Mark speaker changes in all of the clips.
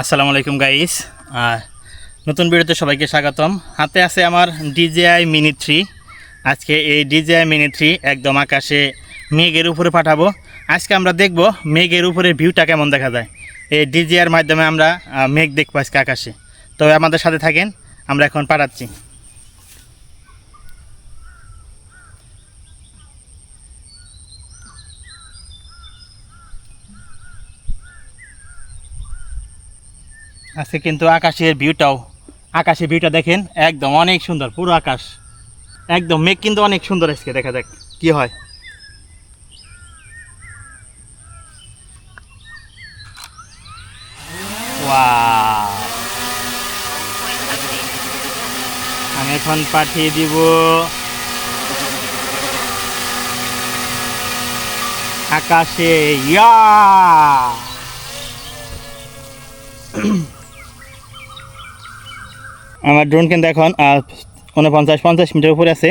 Speaker 1: আসসালামু আলাইকুম গাইস নতুন ভিডিওতে সবাইকে স্বাগতম। হাতে আছে আমার ডিজেআই মিনি থ্রি আজকে এই ডিজেআই মিনি থ্রি একদম আকাশে মেঘের উপরে পাঠাবো। আজকে আমরা দেখব মেঘের উপরে ভিউটা কেমন দেখা যায়। এই ডিজিআর মাধ্যমে আমরা মেঘ দেখব আজকে আকাশে। তবে আমাদের সাথে থাকেন, আমরা এখন পাঠাচ্ছি। আজকে কিন্তু আকাশের ভিউটাও আকাশের ভিউটা দেখেন, একদম অনেক সুন্দর, পুরো আকাশ। একদম মেঘ কিন্তু অনেক সুন্দর আজকে, দেখা যাক, কি হয়! আমি এখন পাঠিয়ে দিব। আকাশে, ইয়া! আমার ড্রোন কিন্তু এখন উনপঞ্চাশ, পঞ্চাশ মিটার উপরে আছে।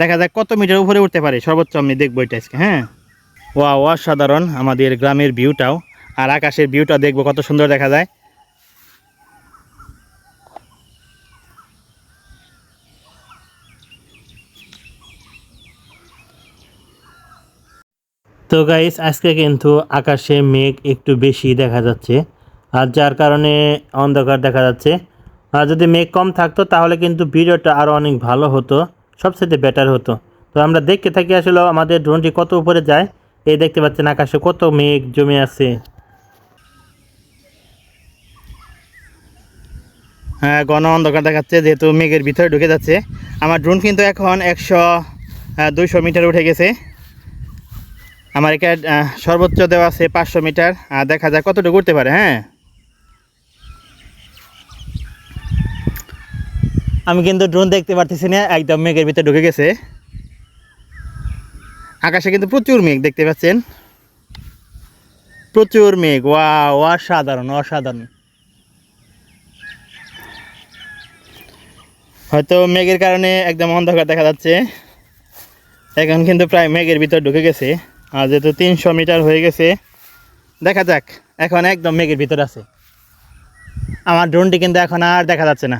Speaker 1: দেখা যাক কত মিটার উপরে উঠতে পারে। সর্বোচ্চ আমি দেখব এটা আজকে হ্যাঁ? ওয়া অসাধারণ আমাদের গ্রামের ভিউটাও আর আকাশের ভিউটা দেখব কত সুন্দর দেখা যায়। তো গাইস আজকে কিন্তু আকাশে মেঘ একটু বেশি দেখা যাচ্ছে। আর যার কারণে অন্ধকার দেখা যাচ্ছে। যদি মেঘ কম থাকতো, তাহলে কিন্তু ভিডিওটা আরও অনেক ভালো হতো সবচেয়ে বেটার হতো। তো আমরা দেখতে থাকি আসলে আমাদের ড্রোনটি কত উপরে যায়। এই দেখতে পাচ্ছেন আকাশে কত মেঘ জমে আছে। হ্যাঁ ঘন অন্ধকার দেখাচ্ছে, যেহেতু মেঘের ভিতরে ঢুকে যাচ্ছে। আমার ড্রোন কিন্তু এখন একশো দুইশো মিটার উঠে গেছে। আমার এখানে সর্বোচ্চ দেওয়া আছে পাঁচশো মিটার, আর দেখা যায় কতটুকু উঠতে পারে হ্যাঁ। আমি কিন্তু ড্রোন দেখতে পারতেছি না, একদম মেঘের ভিতরে ঢুকে গেছে। আকাশে কিন্তু প্রচুর মেঘ দেখতে পাচ্ছেন। প্রচুর মেঘ ওয়া অসাধারণ অসাধারণ। হয়তো মেঘের কারণে একদম অন্ধকার দেখা যাচ্ছে। এখন কিন্তু প্রায় মেঘের ভিতর ঢুকে গেছে। আর যেহেতু তিনশো মিটার হয়ে গেছে, দেখা যাক, এখন একদম মেঘের ভিতর আছে। আমার ড্রোনটি কিন্তু এখন আর দেখা যাচ্ছে না।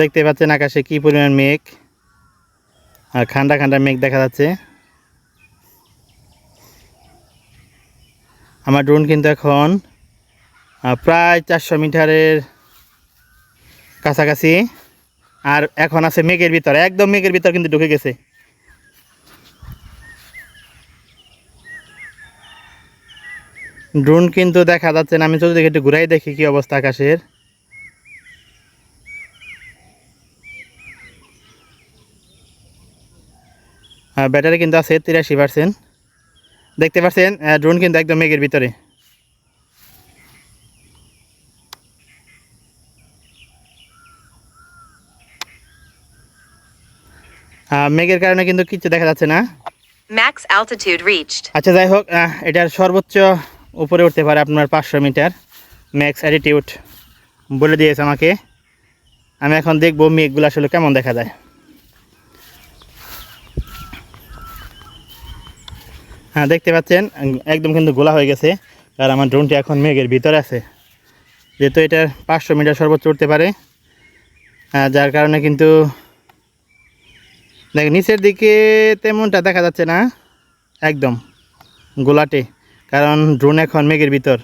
Speaker 1: দেখতে পাচ্ছেন আকাশে কি পরিমাণ মেঘ। আর খান্ডা খান্ডা মেঘ দেখা যাচ্ছে। আমার ড্রোন কিন্তু এখন প্রায় চারশো মিটারের কাছাকাছি। আর এখন আছে মেঘের ভিতরে, একদম মেঘের ভিতর কিন্তু ঢুকে গেছে। ড্রোন কিন্তু দেখা যাচ্ছে না, আমি চতুর্দিকে একটু ঘুরাই দেখি কি অবস্থা আকাশের। ব্যাটারি কিন্তু আছে তিরাশি পার্সেন্ট দেখতে পাচ্ছেন ড্রোন কিন্তু একদম মেঘের ভিতরে। মেঘের কারণে কিন্তু কিছু দেখা যাচ্ছে না।
Speaker 2: Max altitude reached.
Speaker 1: আচ্ছা যাই হোক এটার সর্বোচ্চ উপরে উঠতে পারে আপনার পাঁচশো মিটার। ম্যাক্স অ্যাটিটিউড বলে দিয়েছে আমাকে। আমি এখন দেখব মেঘগুলো আসলে কেমন দেখা যায়। হ্যাঁ দেখতে পাচ্ছেন একদম কিন্তু গোলা হয়ে গেছে। আর আমার ড্রোনটি এখন মেঘের ভিতরে আছে। যেহেতু এটা পাঁচশো মিটার সর্বোচ্চ উঠতে পারে। আহ, যার কারণে কিন্তু দেখ নিচের দিকে তেমনটা দেখা যাচ্ছে না। একদম গোলাটে কারণ ড্রোন এখন মেঘের ভিতর।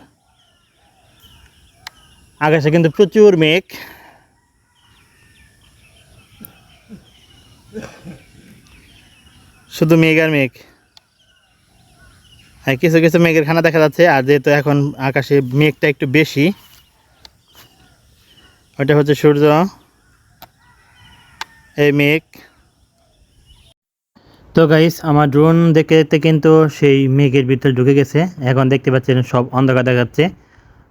Speaker 1: আকাশে কিন্তু প্রচুর মেঘ। শুধু মেঘ আর মেঘ। কিছু কিছু মেঘের খানা দেখা যাচ্ছে, আর যেহেতু এখন আকাশে মেঘটা একটু বেশি ওটা হচ্ছে সূর্য, এই মেঘ। তো গাইস আমার ড্রোন দেখতে দেখতে কিন্তু সেই মেঘের ভিতরে ঢুকে গেছে। এখন দেখতে পাচ্ছেন সব অন্ধকার দেখাচ্ছে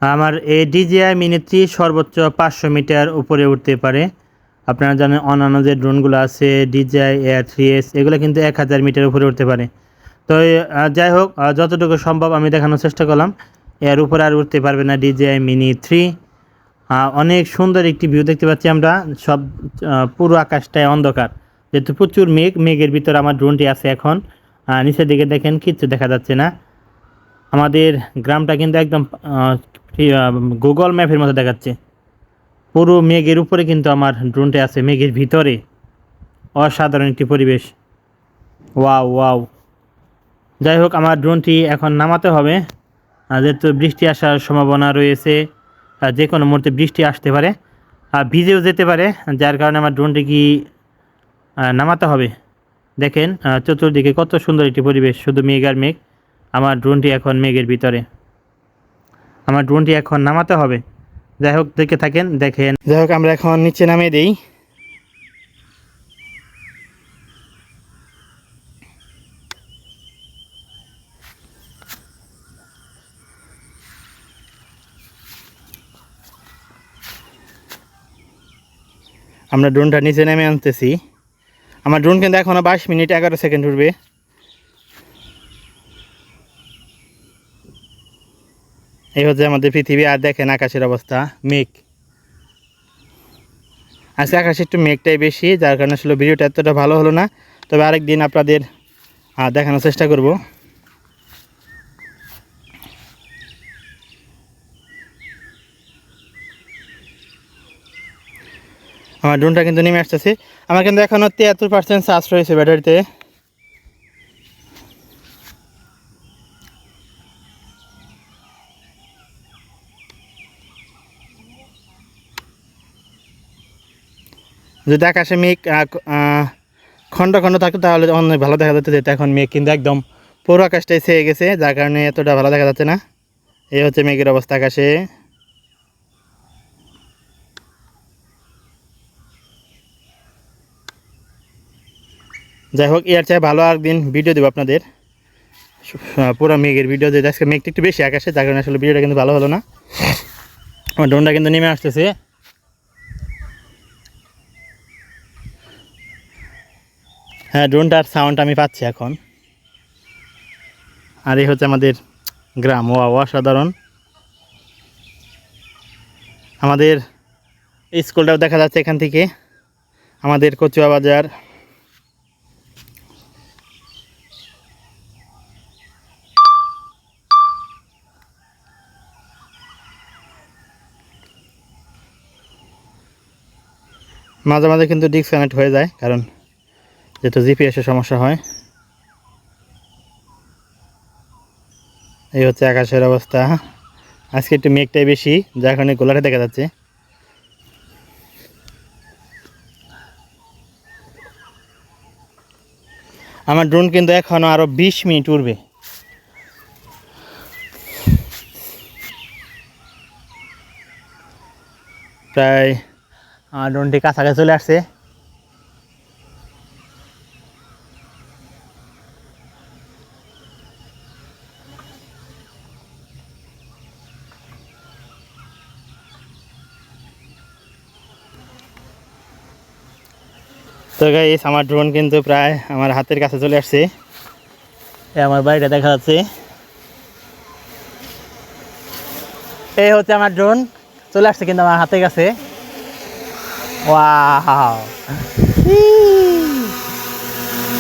Speaker 1: আমার এই ডিজিআই মিনিট্রি সর্বোচ্চ পাঁচশো মিটার উপরে উঠতে পারে। আপনারা জানেন অন্যান্য যে ড্রোনগুলো আছে ডিজিআই এয়ার থ্রি এস এগুলো কিন্তু এক হাজার মিটার উপরে উঠতে পারে। তো যাই হোক যতটুকু সম্ভব আমি দেখানোর চেষ্টা করলাম। এর উপরে আর উঠতে পারবে না ডিজিআই মিনি থ্রি। অনেক সুন্দর একটি ভিউ দেখতে পাচ্ছি আমরা। সব পুরো আকাশটায় অন্ধকার। যেহেতু প্রচুর মেঘ, মেঘের ভিতর আমার ড্রোনটি আছে এখন। নিচের দিকে দেখেন, কিচ্ছু দেখা যাচ্ছে না। আমাদের গ্রামটা কিন্তু একদম গুগল ম্যাপের মতো দেখাচ্ছে। পুরো মেঘের উপরে কিন্তু আমার ড্রোনটি আছে, মেঘের ভিতরে। অসাধারণ একটি পরিবেশ। Wow wow. যাই হোক আমার ড্রোনটি এখন নামাতে হবে। যেহেতু বৃষ্টি আসার সম্ভাবনা রয়েছে যে কোনো মুহূর্তে বৃষ্টি আসতে পারে, আর ভিজেও যেতে পারে, যার কারণে আমার ড্রোনটি কি নামাতে হবে। দেখেন চতুর্দিকে কত সুন্দর একটি পরিবেশ, শুধু মেঘ আর মেঘ। আমার ড্রোনটি এখন মেঘের ভিতরে। আমার ড্রোনটি এখন নামাতে হবে। যাই হোক দেখে থাকেন, দেখেন। যাই হোক আমরা এখন নিচে নামিয়ে দিই। আমরা ড্রোনটা নিচে নেমে আনতেছি। আমার ড্রোন কিন্তু এখনও বাইশ মিনিট এগারো সেকেন্ড উঠবে। এই হচ্ছে আমাদের পৃথিবী, আর দেখেন আকাশের অবস্থা, মেঘ। আজকে আকাশে একটু মেঘটাই বেশি, যার কারণে আসলে ভিডিওটা এতটা ভালো হলো না। তবে আরেক দিন আপনাদের দেখানোর চেষ্টা করব। আমার ড্রোনটা কিন্তু নেমে আসতেছে। আমার কিন্তু এখনও তিয়াত্তর পার্সেন্ট চার্জ রয়েছে ব্যাটারিতে যদি আকাশে মেঘ খণ্ড খণ্ড থাকতো তাহলে অনেক ভালো দেখা যাচ্ছে যেত এখন মেঘ কিন্তু একদম পুরো আকাশটাই ছেয়ে গেছে, যার কারণে এতটা ভালো দেখা যাচ্ছে না। এই হচ্ছে মেঘের অবস্থা আকাশে। যাই হোক এর চাই ভালো একদিন ভিডিও দেবো আপনাদের। পুরো মেঘের ভিডিও দিয়ে আজকে মেঘটা একটু বেশি আকাশে, যার কারণে আসলে ভিডিওটা কিন্তু ভালো হলো না। আমার ড্রোনটা কিন্তু নেমে আসতেছে। হ্যাঁ ড্রোনটার সাউন্ড আমি পাচ্ছি এখন। আর এই হচ্ছে আমাদের গ্রাম। ও অসাধারণ। আমাদের স্কুলটাও দেখা যাচ্ছে এখান থেকে। আমাদের কচুয়া বাজার। মাঝে মাঝে কিন্তু ডিসকানেক্ট হয়ে যায়, কারণ যেহেতু জিপিএসের সমস্যা হয়। এই হচ্ছে আকাশের অবস্থা। আজকে একটু মেঘটাই বেশি, যার কারণে গোলাটা দেখা যাচ্ছে। আমার ড্রোন কিন্তু এখনও আরও বিশ মিনিট উড়বে। প্রায় আমার ড্রোনটি কাছাকাছি চলে আসছে। তো গাইস আমার ড্রোন কিন্তু প্রায় আমার হাতের কাছে চলে আসছে। আমার বাড়িটা দেখা যাচ্ছে। এই হচ্ছে আমার ড্রোন চলে আসছে কিন্তু আমার হাতের কাছে।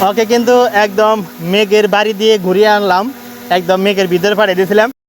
Speaker 1: ওকে কিন্তু একদম মেঘের বাড়ি দিয়ে ঘুরিয়ে আনলাম। একদম মেঘের ভিতরে পাঠিয়ে দিয়েছিলাম।